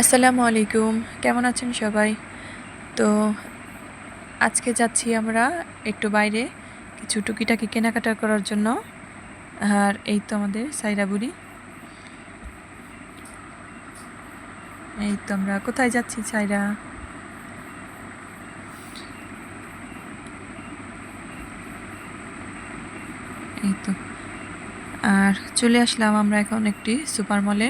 আসসালামু আলাইকুম। কেমন আছেন সবাই? তো আজকে যাচ্ছি আমরা একটু বাইরে কিছু টুকিটাকি কেনাকাটা করার জন্য। আর এই তো আমাদের সাইরা বুড়ি। এই তো আমরা কোথায় যাচ্ছি সাইরা? এই তো। আর চলে আসলাম আমরা এখন একটি সুপার মলে।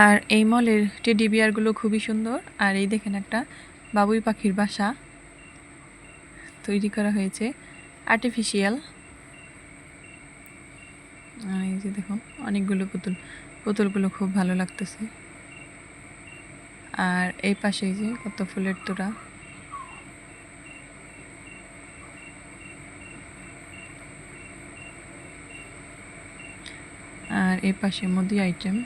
আর এই মলের টেডি বিয়ারগুলো খুবই সুন্দর। আর এই দেখেন একটা বাবুই পাখির বাসা তৈরি করা হয়েছে আর্টিফিশিয়াল আর এই যে দেখুন, অনেকগুলো পুতুল, পুতুলগুলো খুব ভালো লাগতেছে। আর এই পাশে যে কত ফুলের তোড়া। আর এই পাশে মুদি আইটেম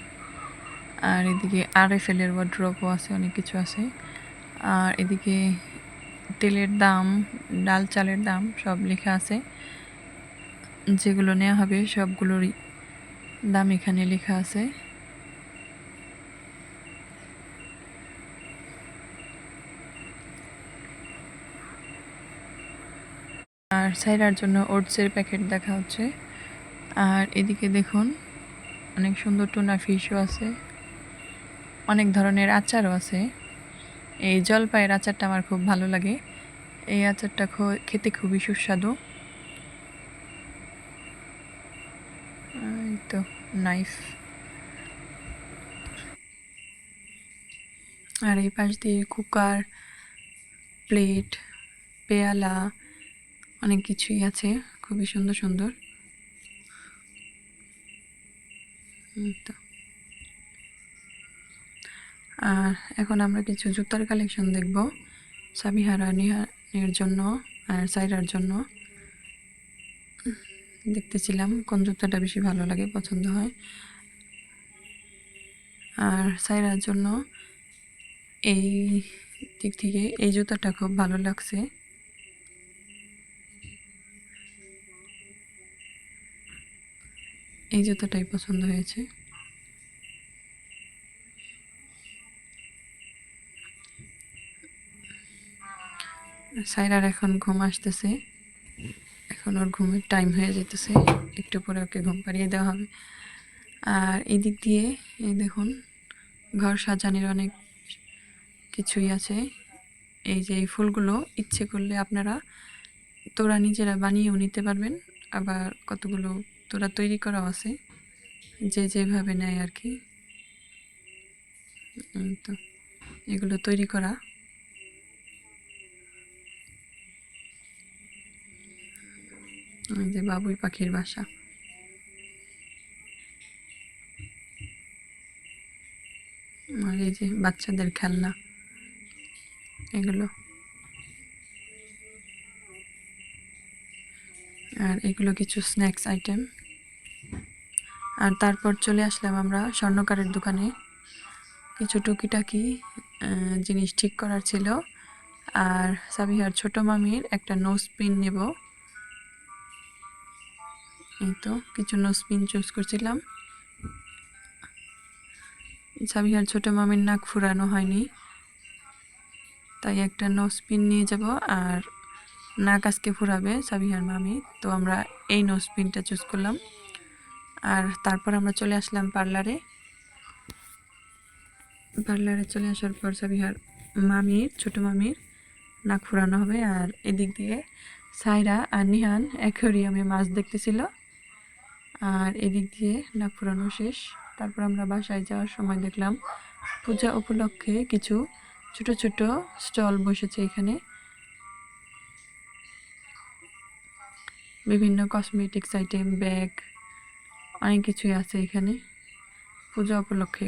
আর এদিকে আর এফ এল এর ওয়ার্ড্রপও আছে, অনেক কিছু আছে। আর এদিকে তেলের দাম, ডাল চালের দাম সব লেখা আছে। যেগুলো নেওয়া হবে সবগুলোরই দাম এখানে লেখা আছে। আর সাইরার জন্য ওটসের প্যাকেট দেখা হচ্ছে। আর এদিকে দেখুন, অনেক সুন্দর টুনা ফিশও আছে। অনেক ধরনের আচারও আছে। এই জলপাইয়ের আচারটা আমার খুব ভালো লাগে। এই আচারটা খেতে খুবই সুস্বাদু। এই তো নাইফ আর এই পাশ দিয়ে কুকার, প্লেট, পেয়ালা, অনেক কিছুই আছে। খুবই সুন্দর সুন্দর। তো। আর এখন আমরা কিছু জুতার কালেকশন দেখব। সাবিহারা নিহানের জন্য আর সাইরার জন্য। দেখতেছিলাম কোন জুতাটা বেশি ভালো লাগে, পছন্দ হয়। আর সাইরার জন্য এই দিক থেকে এই জুতাটা খুব ভালো লাগছে। এই জুতাটাই পছন্দ হয়েছে। সাইরার এখন ঘুম আসতেছে। এখন ওর ঘুমের টাইম হয়ে যেতেছে একটু পরে ওকে ঘুম পাড়িয়ে দেওয়া হবে। আর এই দিক দিয়ে এই দেখুন, ঘর সাজানোর অনেক কিছুই আছে। এই যে এই ফুলগুলো, ইচ্ছে করলে আপনারা তোরা নিজেরা বানিয়েও নিতে পারবেন। আবার কতগুলো তোরা তৈরি করাও আছে। যে যেভাবে নেয় আর কি। তো, এগুলো তৈরি করা। যে বাবুই পাখির বাসা। আর এই যে বাচ্চাদের খেলনা, এগুলো। আর এগুলো কিছু স্ন্যাক্স আইটেম আর তারপর চলে আসলাম আমরা স্বর্ণকারের দোকানে। কিছু টুকিটাকি জিনিস ঠিক করার ছিল। আর সাবিহার ছোট মামির একটা নোজ পিন নেব। এই তো কিছু নোসপিন চুজ করছিলাম। সাবিহার ছোট মামির নাক ফুরানো হয়নি। তাই একটা নোসপিন নিয়ে যাব আর নাক আজকে ফুরাবে সাবিহার মামি। তো আমরা এই নোসপিনটা চুজ করলাম। আর তারপর আমরা চলে আসলাম পার্লারে। পার্লারে চলে আসার পর সাবিহার মামির, ছোট মামির নাক ফুরানো হবে। আর এদিক দিয়ে সাইরা আর নিহান অ্যাকোরিয়ামে মাছ দেখতেছিল। আর এদিক দিয়ে নাক ফুরানো শেষ। তারপর আমরা বাসায় যাওয়ার সময় দেখলাম পূজা উপলক্ষে কিছু ছোট ছোট স্টল বসেছে এখানে। বিভিন্ন কসমেটিক্স আইটেম ব্যাগ অনেক কিছুই আছে এখানে। পূজা উপলক্ষে